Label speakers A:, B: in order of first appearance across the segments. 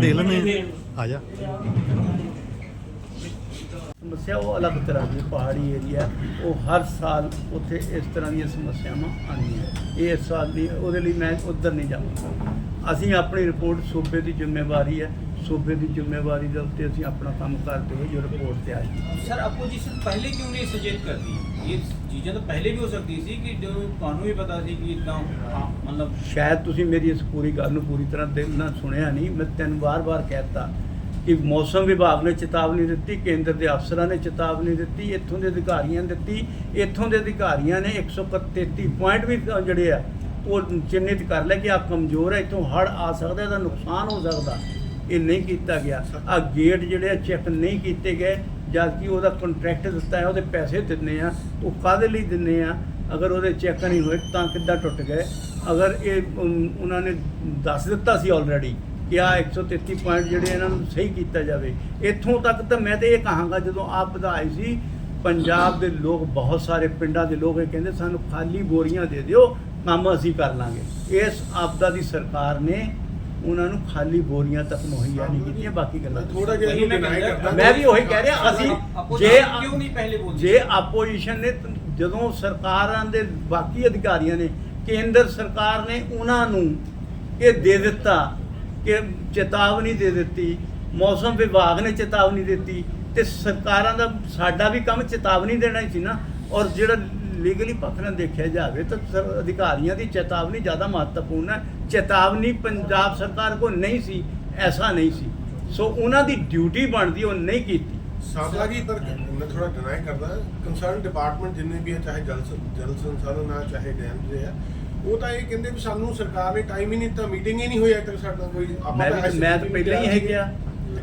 A: ਕੇ ਦੇਖ ਲੈਂਦੇ ਆ। ਆ ਜਾ।
B: ਸਮੱਸਿਆ ਉਹ ਅਲੱਗ ਤਰ੍ਹਾਂ ਦੀ ਪਹਾੜੀ ਏਰੀਆ ਉਹ ਹਰ ਸਾਲ ਉੱਥੇ ਇਸ ਤਰ੍ਹਾਂ ਦੀਆਂ ਸਮੱਸਿਆਵਾਂ ਆਉਂਦੀਆਂ ਇਹ ਇਸ ਸਾਲ ਦੀ ਉਹਦੇ ਲਈ ਮੈਂ ਉੱਧਰ ਨਹੀਂ ਜਾਵਾਂਗਾ। ਅਸੀਂ ਆਪਣੀ ਰਿਪੋਰਟ ਸੂਬੇ ਦੀ ਜ਼ਿੰਮੇਵਾਰੀ ਹੈ। ਸੂਬੇ ਦੀ ਜ਼ਿੰਮੇਵਾਰੀ ਦੇ ਉੱਤੇ ਅਸੀਂ ਆਪਣਾ ਕੰਮ ਕਰਦੇ ਹੋਏ ਜੋ ਰਿਪੋਰਟ ਤੇ ਆਈ
C: ਸਰ ਅਪੋਜੀਸ਼ਨ ਪਹਿਲੇ ਕਿਉਂ ਨਹੀਂ ਸੁਜੈਸਟ ਕਰਦੀ? ਇਹ ਚੀਜ਼ਾਂ ਤਾਂ ਪਹਿਲੇ ਵੀ ਹੋ ਸਕਦੀ ਸੀ ਕਿ ਜੋ ਤੁਹਾਨੂੰ ਵੀ ਪਤਾ ਸੀ ਕਿ ਇਦਾਂ ਮਤਲਬ
B: ਸ਼ਾਇਦ ਤੁਸੀਂ ਮੇਰੀ ਇਸ ਪੂਰੀ ਗੱਲ ਨੂੰ ਪੂਰੀ ਤਰ੍ਹਾਂ ਦਿਲ ਨਾਲ ਸੁਣਿਆ ਨਹੀਂ। ਮੈਂ ਤਿੰਨ ਵਾਰ-ਵਾਰ ਕਹਿਤਾ ਕਿ ਮੌਸਮ ਵਿਭਾਗ ਨੇ ਚੇਤਾਵਨੀ ਦਿੱਤੀ, ਕੇਂਦਰ ਦੇ ਅਫਸਰਾਂ ਨੇ ਚੇਤਾਵਨੀ ਦਿੱਤੀ, ਇੱਥੋਂ ਦੇ ਅਧਿਕਾਰੀਆਂ ਨੇ ਦਿੱਤੀ, ਇੱਥੋਂ ਦੇ ਅਧਿਕਾਰੀਆਂ ਨੇ 133 ਪੁਆਇੰਟ ਵੀ ਜਿਹੜੇ ਆ, ਉਹ ਚਿੰਨ੍ਹਿਤ ਕਰ ਲਿਆ ਕਿ ਆ ਕਮਜ਼ੋਰ ਹੈ, ਇੱਥੋਂ ਹੜ ਆ ਸਕਦਾ, ਇਹਦਾ ਨੁਕਸਾਨ ਹੋ ਸਕਦਾ। ਇਹ ਨਹੀਂ ਕੀਤਾ ਗਿਆ। ਆ ਗੇਟ ਜਿਹੜੇ ਆ ਚੈੱਕ ਨਹੀਂ ਕੀਤੇ ਗਏ ਜਦ ਕਿ ਉਹਦਾ ਕੰਟਰੈਕਟ ਦਿੱਤਾ ਹੈ, ਉਹਦੇ ਪੈਸੇ ਦਿੰਨੇ ਆ, ਉਹ ਕਾਹਦੇ ਲਈ ਦਿੰਨੇ ਆ? ਅਗਰ ਉਹਦੇ ਚੈੱਕ ਨਹੀਂ ਹੋਏ ਤਾਂ ਕਿੱਦਾਂ ਟੁੱਟ ਗਏ? ਅਗਰ ਇਹ ਉਹਨਾਂ ਨੇ ਦੱਸ ਦਿੱਤਾ ਸੀ ਆਲਰੇਡੀ ਕਿ ਆ 133 ਪੁਆਇੰਟ ਜਿਹੜੇ ਇਹਨਾਂ ਨੂੰ ਸਹੀ ਕੀਤਾ ਜਾਵੇ। ਇੱਥੋਂ ਤੱਕ ਤਾਂ ਮੈਂ ਤੇ ਇਹ ਕਹਾਂਗਾ ਜਦੋਂ ਆਪ ਵਧਾਈ ਸੀ ਪੰਜਾਬ ਦੇ ਲੋਕ ਬਹੁਤ ਸਾਰੇ ਪਿੰਡਾਂ ਦੇ ਲੋਕ ਇਹ ਕਹਿੰਦੇ ਸਾਨੂੰ ਖਾਲੀ ਬੋਰੀਆਂ ਦੇ ਦਿਓ ਕੰਮ ਅਸੀਂ ਕਰ ਲਾਂਗੇ। ਇਸ ਆਪਦਾ ਦੀ ਸਰਕਾਰ ਨੇ ਉਹਨਾਂ ਨੂੰ ਖਾਲੀ ਬੋਰੀਆਂ ਤੱਕ ਮੁਹੱਈਆ ਨਹੀਂ ਕੀਤੀਆਂ ਬਾਕੀ ਗੱਲਾਂ
D: ਥੋੜਾ ਜਿਹਾ
C: ਮੈਂ
B: ਵੀ ਉਹੀ ਕਹਿ ਰਿਹਾ ਅਸੀਂ ਜੇ
C: ਕਿਉਂ ਨਹੀਂ ਪਹਿਲੇ ਬੋਲਦੀ?
B: ਜੇ ਆਪੋਜੀਸ਼ਨ ਨੇ ਜਦੋਂ ਸਰਕਾਰਾਂ ਦੇ ਬਾਕੀ ਅਧਿਕਾਰੀਆਂ ਨੇ ਕੇਂਦਰ ਸਰਕਾਰ ਨੇ ਉਹਨਾਂ ਨੂੰ ਇਹ ਦੇ ਦਿੱਤਾ ਕਿ ਚੇਤਾਵਨੀ ਦੇ ਦਿੱਤੀ ਮੌਸਮ ਵਿਭਾਗ ਨੇ ਚੇਤਾਵਨੀ ਦਿੱਤੀ ਤੇ ਸਰਕਾਰਾਂ ਦਾ ਸਾਡਾ ਵੀ ਕੰਮ ਚੇਤਾਵਨੀ ਦੇਣਾ ਹੀ ਸੀ ਨਾ। ਔਰ ਜਿਹੜਾ ਲੀਗਲੀ ਪੱਖ ਨਾਲ ਦੇਖਿਆ ਜਾਵੇ ਤਾਂ ਅਧਿਕਾਰੀਆਂ ਦੀ ਚੇਤਾਵਨੀ ਜ਼ਿਆਦਾ ਮਹੱਤਵਪੂਰਨ ਹੈ। ਚੇਤਾਵਨੀ ਪੰਜਾਬ ਸਰਕਾਰ ਕੋ ਨਹੀਂ ਸੀ ਐਸਾ ਨਹੀਂ ਸੀ। ਸੋ ਉਹਨਾਂ ਦੀ ਡਿਊਟੀ ਬਣਦੀ ਉਹ ਨਹੀਂ ਕੀਤੀ।
D: ਸਾਬਲਾ ਜੀ ਪਰ ਮੈਂ ਥੋੜਾ ਡਿਨਾਈ ਕਰਦਾ। ਕੰਸਰਨ ਡਿਪਾਰਟਮੈਂਟ ਜਿੰਨੇ ਵੀ ਹੈ ਚਾਹੇ ਜਲ ਜਲ ਸੰਸਾਧਨ ਆ ਚਾਹੇ ਡੈਮ ਦੇ ਆ ਉਹ ਤਾਂ ਇਹ ਕਹਿੰਦੇ ਵੀ ਸਾਨੂੰ ਸਰਕਾਰ ਨੇ ਟਾਈਮ ਹੀ ਨਹੀਂ ਦਿੱਤਾ ਮੀਟਿੰਗ ਹੀ ਨਹੀਂ ਹੋਈ ਅਜੇ ਤੱਕ ਸਾਡੇ ਕੋਈ।
B: ਮੈਂ ਵੀ
D: ਤਾਂ
B: ਮੈਂ ਤਾਂ ਪਹਿਲਾਂ ਹੀ ਇਹ ਕਿਹਾ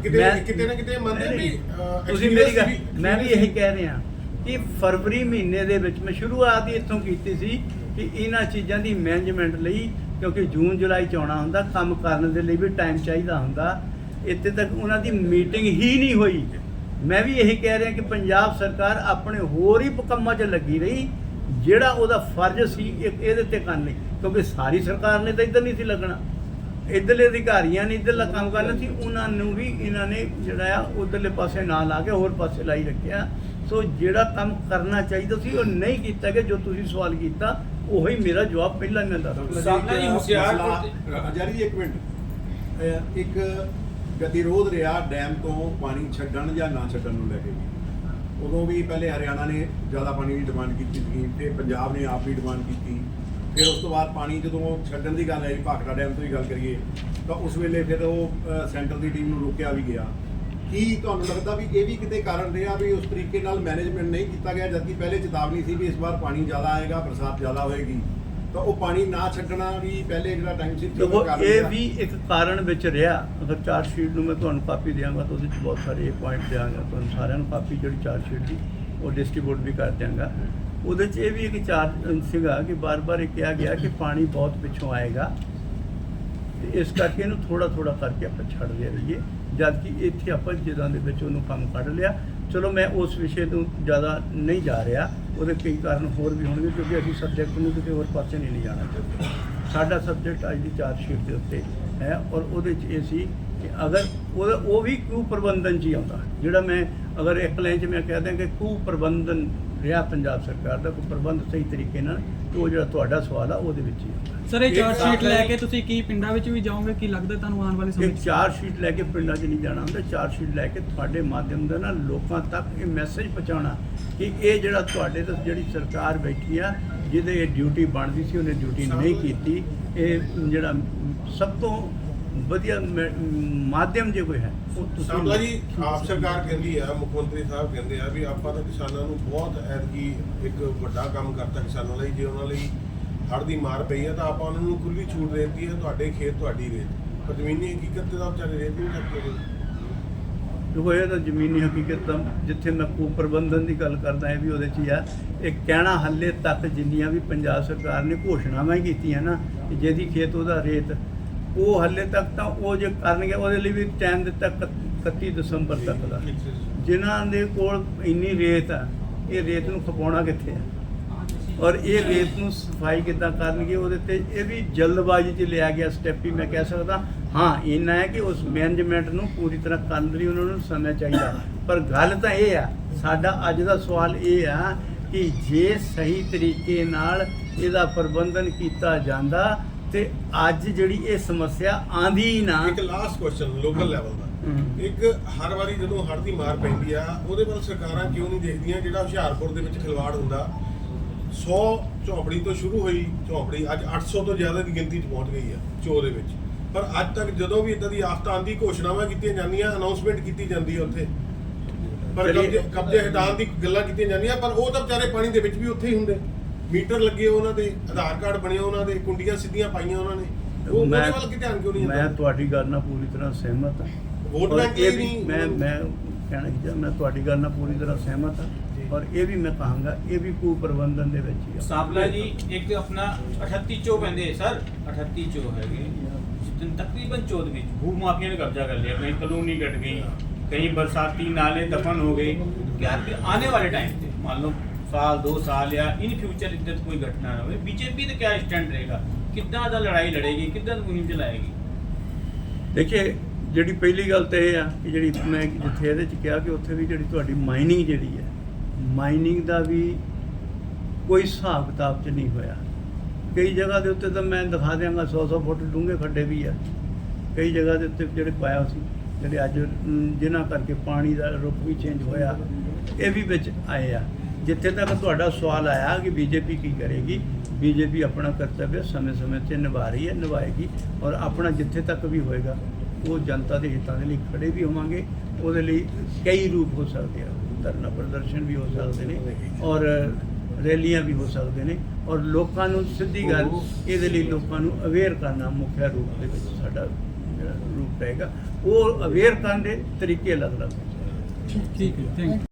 D: ਕਿਤੇ
B: ਮੈਂ-
D: ਕਿਤੇ ਨਾ ਕਿਤੇ ਮੰਨਦੇ ਵੀ। ਅਹ,
B: ਤੁਸੀਂ ਮੇਰੀ ਗੱਲ
D: experience
B: ਮੈਂ ਵੀ ਇਹੀ ਕਹਿ ਰਿਹਾ ਕਿ ਫਰਵਰੀ ਮਹੀਨੇ ਦੇ ਵਿੱਚ ਮੈਂ ਸ਼ੁਰੂਆਤ ਹੀ ਇੱਥੋਂ ਕੀਤੀ ਸੀ ਕਿ ਇਹਨਾਂ ਚੀਜ਼ਾਂ ਦੀ ਮੈਨੇਜਮੈਂਟ ਲਈ ਕਿਉਂਕਿ ਜੂਨ ਜੁਲਾਈ ਚ ਆਉਣਾ ਹੁੰਦਾ ਕੰਮ ਕਰਨ ਦੇ ਲਈ ਵੀ ਟਾਈਮ ਚਾਹੀਦਾ ਹੁੰਦਾ। ਇੱਥੇ ਤੱਕ ਉਹਨਾਂ ਦੀ ਮੀਟਿੰਗ ਹੀ ਨਹੀਂ ਹੋਈ। ਮੈਂ ਵੀ ਇਹੀ ਕਹਿ ਰਿਹਾ ਕਿ ਪੰਜਾਬ ਸਰਕਾਰ ਆਪਣੇ ਹੋਰ ਹੀ ਕੰਮਾਂ 'ਚ ਲੱਗੀ ਰਹੀ। ਜਿਹੜਾ ਉਹਦਾ ਫਰਜ਼ ਸੀ ਇਹ- ਇਹਦੇ ਤੇ ਕਰਨ ਕਿਉਂਕਿ ਸਾਰੀ ਸਰਕਾਰ ਨੇ ਤਾਂ ਇੱਧਰ ਨਹੀਂ ਸੀ ਲੱਗਣਾ। ਇੱਧਰਲੇ ਅਧਿਕਾਰੀਆਂ ਨੇ ਇੱਧਰਲਾ ਕੰਮ ਕਰਨਾ ਸੀ ਉਹਨਾਂ ਨੂੰ ਵੀ ਇਹਨਾਂ ਨੇ ਜਿਹੜਾ ਆ ਉਧਰਲੇ ਪਾਸੇ ਨਾ ਲਾ ਕੇ ਹੋਰ ਪਾਸੇ ਲਾਈ ਰੱਖਿਆ। ਸੋ ਜਿਹੜਾ ਕੰਮ ਕਰਨਾ ਚਾਹੀਦਾ ਸੀ ਉਹ ਨਹੀਂ ਕੀਤਾ ਗਿਆ ਜੋ ਤੁਸੀਂ ਸਵਾਲ ਕੀਤਾ ਉਹੀ ਮੇਰਾ ਜਵਾਬ ਪਹਿਲਾਂ ਹੀ ਮੈਂ ਦੱਸ ਦਿੱਤਾ।
C: ਸਾਹਮਣੇ ਜੀ ਹੁਸ਼ਿਆਰਪੁਰ
E: ਮਸਲਾ- ਜਾਰੀ ਜੀ ਇੱਕ ਮਿੰਟ। ਇੱਕ ਗਤੀਰੋਧ ਰਿਹਾ ਡੈਮ ਤੋਂ ਪਾਣੀ ਛੱਡਣ ਜਾਂ ਨਾ ਛੱਡਣ ਨੂੰ ਲੈ ਕੇ? ਉਦੋਂ ਵੀ ਪਹਿਲੇ ਹਰਿਆਣਾ ਨੇ ਜ਼ਿਆਦਾ ਪਾਣੀ ਦੀ ਡਿਮਾਂਡ ਕੀਤੀ ਸੀ, ਫਿਰ ਪੰਜਾਬ ਨੇ ਆਪ ਵੀ ਡਿਮਾਂਡ ਕੀਤੀ। ਫਿਰ ਉਸ ਤੋਂ ਬਾਅਦ ਪਾਣੀ ਜਦੋਂ ਛੱਡਣ ਦੀ ਗੱਲ ਆਈ, ਭਾਖੜਾ ਡੈਮ ਤੋਂ ਹੀ ਗੱਲ ਕਰੀਏ, ਤਾਂ ਉਸ ਵੇਲੇ ਫਿਰ ਉਹ ਸੈਂਟਰ ਦੀ ਟੀਮ ਨੂੰ ਰੋਕਿਆ ਵੀ ਗਿਆ। ਕੀ ਤੁਹਾਨੂੰ ਲੱਗਦਾ ਵੀ ਇਹ ਵੀ ਕਿਤੇ ਕਾਰਨ ਰਿਹਾ ਵੀ ਉਸ ਤਰੀਕੇ ਨਾਲ ਮੈਨੇਜਮੈਂਟ ਨਹੀਂ ਕੀਤਾ ਗਿਆ, ਜਦਕਿ ਪਹਿਲੇ ਚੇਤਾਵਨੀ ਸੀ ਵੀ ਇਸ ਵਾਰ ਪਾਣੀ ਜ਼ਿਆਦਾ ਆਏਗਾ, ਬਰਸਾਤ ਜ਼ਿਆਦਾ ਹੋਏਗੀ? ਤਾਂ ਉਹ ਪਾਣੀ ਨਾ ਛੱਡਣਾ ਵੀ ਪਹਿਲੇ ਜਿਹੜਾ ਟਾਈਮ ਸੀ
B: ਦੇਖੋ ਇਹ। ਵੀ ਇੱਕ ਕਾਰਨ ਵਿੱਚ ਰਿਹਾ। ਅਗਰ ਚਾਰਟ ਸ਼ੀਟ ਨੂੰ ਮੈਂ ਤੁਹਾਨੂੰ ਕਾਪੀ ਦਿਆਂਗਾ ਤਾਂ ਉਹਦੇ ਵਿੱਚ ਬਹੁਤ ਸਾਰੇ ਪੁਆਇੰਟ ਦਿਆਂਗਾ। ਤੁਹਾਨੂੰ ਸਾਰਿਆਂ ਨੂੰ ਕਾਪੀ ਜਿਹੜੀ ਚਾਰਟ ਸ਼ੀਟ ਦੀ ਉਹ ਡਿਸਟ੍ਰੀਬਿਊਟ ਵੀ ਕਰ ਦਿਆਂਗਾ। ਉਹਦੇ 'ਚ ਇਹ ਵੀ ਇੱਕ ਚਾਰਟ ਸੀਗਾ ਕਿ ਬਾਰ-ਬਾਰ ਇਹ ਕਿਹਾ ਗਿਆ ਕਿ ਪਾਣੀ ਬਹੁਤ ਪਿੱਛੋਂ ਆਏਗਾ। ਤੇ ਇਸ ਕਰਕੇ ਇਹਨੂੰ ਥੋੜਾ ਥੋੜਾ ਕਰਕੇ ਆਪਾਂ ਛੱਡਦੇ ਰਹੀਏ। ਜਦ ਕਿ ਇੱਥੇ ਆਪਾਂ ਜਿਦਾਂ ਦੇ ਵਿੱਚ ਉਹਨੂੰ ਕੰਮ ਕੱਢ ਲਿਆ। ਚਲੋ ਮੈਂ ਉਸ ਵਿਸ਼ੇ ਤੋਂ ਜ਼ਿਆਦਾ ਨਹੀਂ ਜਾ ਰਿਹਾ। ਉਹਦੇ ਕਈ ਕਾਰਨ ਹੋਰ ਵੀ ਹੋਣਗੇ ਕਿਉਂਕਿ ਅਸੀਂ ਸਬਜੈਕਟ ਨੂੰ ਕਿਤੇ ਹੋਰ ਪਾਸੇ ਨਹੀਂ ਲਿਜਾਣਾ ਚਾਹੁੰਦੇ। ਸਾਡਾ ਸਬਜੈਕਟ ਅੱਜ ਦੀ ਚਾਰਟ ਸ਼ੀਟ ਦੇ ਉੱਤੇ ਹੈ ਔਰ ਉਹਦੇ 'ਚ ਇਹ ਸੀ ਕਿ ਅਗਰ ਉਹ ਉਹ ਵੀ ਕੂ ਪ੍ਰਬੰਧਨ 'ਚ ਹੀ ਆਉਂਦਾ। ਜਿਹੜਾ ਮੈਂ ਅਗਰ ਇੱਕ ਲਾਈਨ 'ਚ ਮੈਂ ਕਹਿ ਦਿਆਂ ਕਿ ਕੂ ਪ੍ਰਬੰਧਨ ਰਿਹਾ ਪੰਜਾਬ ਸਰਕਾਰ ਦਾ ਕੋਈ ਪ੍ਰਬੰਧ ਸਹੀ ਤਰੀਕੇ ਨਾਲ ਤੇ ਉਹ ਜਿਹੜਾ ਤੁਹਾਡਾ ਸਵਾਲ ਆ ਉਹਦੇ ਵਿੱਚ ਹੀ ਆਉਂਦਾ
F: ਸਰ ਇਹ ਚਾਰਟ ਸ਼ੀਟ ਲੈ ਕੇ ਤੁਸੀਂ ਕੀ ਪਿੰਡਾਂ ਵਿੱਚ ਵੀ ਜਾਓਗੇ? ਕੀ ਲੱਗਦਾ ਤੁਹਾਨੂੰ ਆਉਣ ਵਾਲੇ ਸਮੇਂ
B: ਇਹ
F: 'ਚ?
B: ਚਾਰ ਸ਼ੀਟ ਲੈ ਕੇ ਪਿੰਡਾਂ 'ਚ ਨਹੀਂ ਜਾਣਾ ਹੁੰਦਾ ਚਾਰ ਸ਼ੀਟ ਲੈ ਕੇ ਤੁਹਾਡੇ ਮਾਧਿਅਮ ਦੇ ਨਾਲ ਲੋਕਾਂ ਤੱਕ ਇਹ ਮੈਸੇਜ ਪਹੁੰਚਾਉਣਾ ਕਿ ਇਹ ਜਿਹੜਾ ਤੁਹਾਡੇ ਤੋਂ ਜਿਹੜੀ ਸਰਕਾਰ ਬੈਠੀ ਆ ਜਿਹਦੇ ਇਹ ਡਿਊਟੀ ਬਣਦੀ ਸੀ ਉਹਨੇ ਡਿਊਟੀ ਨਹੀਂ ਕੀਤੀ ਇਹ ਜਿਹੜਾ ਸਭ ਤੋਂ ਵਧੀਆ ਮੈ- ਮਾਧਿਅਮ ਜੇ ਕੋਈ ਹੈ ਉਹ
D: ਸਾਬਲਾ ਜੀ ਆਪ ਸਰਕਾਰ ਕਹਿੰਦੀ ਆ ਮੁੱਖ ਮੰਤਰੀ ਸਾਹਿਬ ਕਹਿੰਦੇ ਆ ਵੀ ਆਪਾਂ ਤਾਂ ਕਿਸਾਨਾਂ ਨੂੰ ਬਹੁਤ ਐਤਕੀ ਇੱਕ ਵੱਡਾ ਕੰਮ ਕਰਤਾ ਕਿਸਾਨਾਂ ਲਈ ਜੇ ਉਹਨਾਂ ਲਈ ਹੜ੍ਹ ਦੀ ਮਾਰ ਪਈ ਆ ਤਾਂ ਆਪਾਂ ਉਹਨਾਂ ਨੂੰ ਖੁੱਲੀ ਛੂਟ ਦੇ ਦਿੱਤੀ ਹੈ ਤੁਹਾਡੇ ਖੇਤ ਤੁਹਾਡੀ ਰੇਤ। ਪਰ ਜ਼ਮੀਨੀ ਹਕੀਕਤ ਤੇ ਤਾਂ ਵਿਚਾਰੇ ਰੇਤ ਨਹੀਂ ਸਕਦੇ
B: ਦੇਖੋ ਇਹ ਤਾਂ ਜ਼ਮੀਨੀ ਹਕੀਕਤ ਤਾਂ ਜਿੱਥੇ ਮੈਂ ਕੂ ਪ੍ਰਬੰਧਨ ਦੀ ਗੱਲ ਕਰਦਾ ਇਹ ਵੀ ਉਹਦੇ 'ਚ ਹੀ ਆ। ਇਹ ਕਹਿਣਾ ਹੱਲੇ ਤੱਕ ਜਿੰਨੀਆਂ ਵੀ ਪੰਜਾਬ ਸਰਕਾਰ ਨੇ ਘੋਸ਼ਣਾਵਾਂ ਕੀਤੀਆਂ ਨਾ ਕਿ ਜਿਹਦੀ ਖੇਤ ਉਹਦਾ ਰੇਤ ਉਹ ਹੱਲੇ ਤੱਕ ਤਾਂ ਉਹ ਜੇ ਕਰਨਗੇ ਉਹਦੇ ਲਈ ਵੀ ਟਾਈਮ ਦਿੱਤਾ ਇਕੱਤ- 31 ਦਸੰਬਰ ਤੱਕ ਦਾ। ਜਿਨ੍ਹਾਂ ਦੇ ਕੋਲ ਇੰਨੀ ਰੇਤ ਆ ਇਹ ਰੇਤ ਨੂੰ ਖਪਾਉਣਾ ਕਿੱਥੇ ਆ? ਔਰ ਇਹ ਰੇਤ ਨੂੰ ਸਫ਼ਾਈ ਕਿੱਦਾਂ ਕਰਨਗੇ ਉਹਦੇ ਤੇ ਇਹ ਵੀ ਜਲਦਬਾਜ਼ੀ 'ਚ ਲਿਆ ਗਿਆ ਸਟੈਪ ਹੀ ਮੈਂ ਕਹਿ ਸਕਦਾ। ਹਾਂ ਇੰਨਾ ਹੈ ਕਿ ਉਸ ਮੈਨੇਜਮੈਂਟ ਨੂੰ ਪੂਰੀ ਤਰ੍ਹਾਂ ਕਰਨ ਲਈ ਉਹਨਾਂ ਨੂੰ ਸਮਾਂ ਚਾਹੀਦਾ। ਪਰ ਗੱਲ ਤਾਂ ਇਹ ਆ ਸਾਡਾ ਅੱਜ ਦਾ ਸਵਾਲ ਇਹ ਆ ਕਿ ਜੇ ਸਹੀ ਤਰੀਕੇ ਨਾਲ ਇਹਦਾ ਪ੍ਰਬੰਧਨ ਕੀਤਾ ਜਾਂਦਾ ਤੇ ਅੱਜ ਜਿਹੜੀ ਇਹ ਸਮੱਸਿਆ ਆਂਦੀ ਹੀ ਨਾ।
D: ਇੱਕ ਲਾਸਟ ਕੁਐਸਚਨ ਲੋਕਲ ਲੈਵਲ ਦਾ। ਇੱਕ ਹਰ ਵਾਰੀ ਜਦੋਂ ਹੜ੍ਹ ਦੀ ਮਾਰ ਪੈਂਦੀ ਆ ਉਹਦੇ ਵੱਲ ਸਰਕਾਰਾਂ ਕਿਉਂ ਨਹੀਂ ਦੇਖਦੀਆਂ? ਜਿਹੜਾ ਹੁਸ਼ਿਆਰਪੁਰ ਦੇ ਵਿੱਚ ਖਿਲਵਾੜ ਹੁੰਦਾ 100 ਝੌਂਪੜੀ ਤੋਂ ਸ਼ੁਰੂ ਹੋਈ ਝੌਂਪੜੀ ਅੱਜ 800 ਤੋਂ ਜ਼ਿਆਦਾ ਦੀ ਗਿਣਤੀ 'ਚ ਪਹੁੰਚ ਗਈ ਆ ਚੋ ਦੇ ਵਿੱਚ। ਪਰ ਅੱਜ ਤੱਕ ਜਦੋਂ ਵੀ ਇਦਾਂ ਦੀ ਆਫਤ ਆਂਦੀ ਘੋਸ਼ਣਾਵਾਂ ਕੀਤੀਆਂ ਜਾਂਦੀਆਂ ਅਨਾਉਂਸਮੈਂਟ ਕੀਤੀ ਜਾਂਦੀ ਹੈ ਉੱਥੇ। ਪਰ ਕਬਜ਼ੇ ਹਟਾਉਣ ਦੀ ਗੱਲਾਂ ਕੀਤੀਆਂ ਜਾਂਦੀਆਂ ਪਰ ਉਹ ਤਾਂ ਵਿਚਾਰੇ ਪਾਣੀ ਦੇ ਵਿੱਚ ਵੀ ਉੱਥੇ ਹੀ ਹੁੰਦੇ। ਮੀਟਰ ਲੱਗੇ ਉਹਨਾਂ ਦੇ ਆਧਾਰ ਕਾਰਡ ਬਣੇ ਉਹਨਾਂ ਦੇ ਕੁੰਡੀਆਂ ਸਿੱਧੀਆਂ ਪਾਈਆਂ ਉਹਨਾਂ ਨੇ। ਉਹ ਉਹਦੇ
B: ਮੈਂ-
D: ਵੱਲ ਕਿ ਧਿਆਨ ਕਿਉਂ ਨਹੀਂ
B: ਮੈਂ
D: ਜਾਂਦਾ
B: ਤੁਹਾਡੀ ਗੱਲ ਨਾਲ ਪੂਰੀ ਤਰ੍ਹਾਂ ਸਹਿਮਤ ਹਾਂ।
D: ਵੋਟ
B: ਔਰ
D: ਬੈਂਕ
B: ਇਹ
D: ਲਈ
B: ਵੀ
D: ਨਹੀਂ
B: ਮੈਂ ਮੈਂ ਕਹਿਣਾ ਕਿ ਮੈਂ ਤੁਹਾਡੀ ਗੱਲ ਨਾਲ ਪੂਰੀ ਤਰ੍ਹਾਂ ਸਹਿਮਤ ਹਾਂ। ਔਰ ਇਹ ਵੀ ਮੈਂ ਕਹਾਂਗਾ ਇਹ ਵੀ ਭੂ ਪ੍ਰਬੰਧਨ ਦੇ ਵਿੱਚ ਹੀ ਆ।
C: ਸਾਬਲਾ ਜੀ ਇੱਕ ਆਪਣਾ 38 ਚੋ ਪੈਂਦੇ ਸਰ। 38 ਚੋ ਹੈਗੇ। ਜਿੱਦਨ ਤਕਰੀਬਨ 14 ਵਿੱਚ ਭੂ ਮਾਫੀਆਂ ਨੇ ਕਬਜ਼ਾ ਕਰ ਲਿਆ। ਕਈ ਕਲੋਨੀ ਕੱਟ ਗਈ ਕਈ ਬਰਸਾਤੀ ਨਾਲੇ ਦਫਨ ਹੋ ਗਏ। ਕਿ ਆਉਣ ਆਨੇ ਵਾਲੇ ਟਾਈਮ ਤੇ ਮੰਨ ਲਓ। ਸਾਲ 2 ਸਾਲ ਆ ਇਨ ਫਿਊਚਰ ਇੱਧਰ ਕੋਈ ਘਟਨਾ ਨਾ ਹੋਵੇ। ਬੀਜੇਪੀ ਦਾ ਕੀ ਸਟੈਂਡ ਰਹੇਗਾ? ਕਿੱਦਾਂ ਦਾ ਲੜਾਈ ਲੜੇਗੀ? ਕਿੱਦਾਂ ਮੁਹਿੰਮ ਚਲਾਏਗੀ?
B: ਦੇਖਿਏ, ਜਿਹੜੀ ਪਹਿਲੀ ਗੱਲ ਤੇ ਇਹ ਆ ਕਿ ਜਿਹੜੀ ਮੈਂ ਜਿੱਥੇ ਇਹਦੇ ਚ ਕਿਹਾ ਕਿ ਉੱਥੇ ਵੀ ਜਿਹੜੀ ਤੁਹਾਡੀ ਮਾਈਨਿੰਗ ਜਿਹੜੀ ਹੈ ਮਾਈਨਿੰਗ ਦਾ ਵੀ ਕੋਈ ਹਿਸਾਬ ਕਿਤਾਬ ਚ ਨਹੀਂ ਹੋਇਆ। ਕਈ ਜਗ੍ਹਾ ਦੇ ਉੱਤੇ ਤਾਂ ਮੈਂ ਦਿਖਾ ਦਿਆਂਗਾ 100-100 ਫੁੱਟ ਡੂੰਘੇ ਖੱਡੇ ਵੀ ਆ। ਕਈ ਜਗ੍ਹਾ ਦੇ ਉੱਤੇ ਜਿਹੜੇ ਪਾਇਆ ਸੀ, ਜਿਹੜੇ ਅੱਜ ਜਿਨ੍ਹਾਂ ਕਰਕੇ ਪਾਣੀ ਦਾ ਰੁੱਖ ਵੀ ਚੇਂਜ ਹੋਇਆ, ਇਹ ਵੀ ਵਿੱਚ ਆਏ ਆ। ਜਿੱਥੇ ਤੱਕ ਤੁਹਾਡਾ ਸਵਾਲ ਆਇਆ ਕਿ ਬੀਜੇਪੀ ਕੀ ਕਰੇਗੀ, ਬੀਜੇਪੀ ਆਪਣਾ ਕਰਤੱਵ ਸਮੇਂ-ਸਮੇਂ ਤੇ ਨਿਭਾ ਰਹੀ ਹੈ, ਨਿਭਾਏਗੀ ਔਰ ਆਪਣਾ ਜਿੱਥੇ ਤੱਕ ਵੀ ਹੋਏਗਾ, ਉਹ ਜਨਤਾ ਦੇ ਹਿੱਤਾਂ ਦੇ ਲਈ ਖੜੇ ਵੀ ਹੋਵਾਂਗੇ, ਉਹਦੇ ਲਈ ਕਈ ਰੂਪ ਹੋ ਸਕਦੇ ਆ, ਧਰਨਾ ਪ੍ਰਦਰਸ਼ਨ ਵੀ ਹੋ ਸਕਦੇ ਨੇ ਔਰ ਰੈਲੀਆਂ ਵੀ ਹੋ ਸਕਦੇ ਨੇ ਔਰ ਲੋਕਾਂ ਨੂੰ ਸਿੱਧੀ ਗੱਲ, ਇਹਦੇ ਲਈ ਲੋਕਾਂ ਨੂੰ ਅਵੇਅਰ ਕਰਨਾ ਮੁੱਖ ਰੂਪ ਦੇ ਵਿੱਚ ਸਾਡਾ ਜਿਹੜਾ ਰੂਪ ਰਹੇਗਾ, ਉਹ ਅਵੇਅਰ ਕਰਨ ਦੇ ਤਰੀਕੇ ਅਲੱਗ-ਅਲੱਗ
F: ਠੀਕ ਹੈ ਥੈਂਕ ਯੂ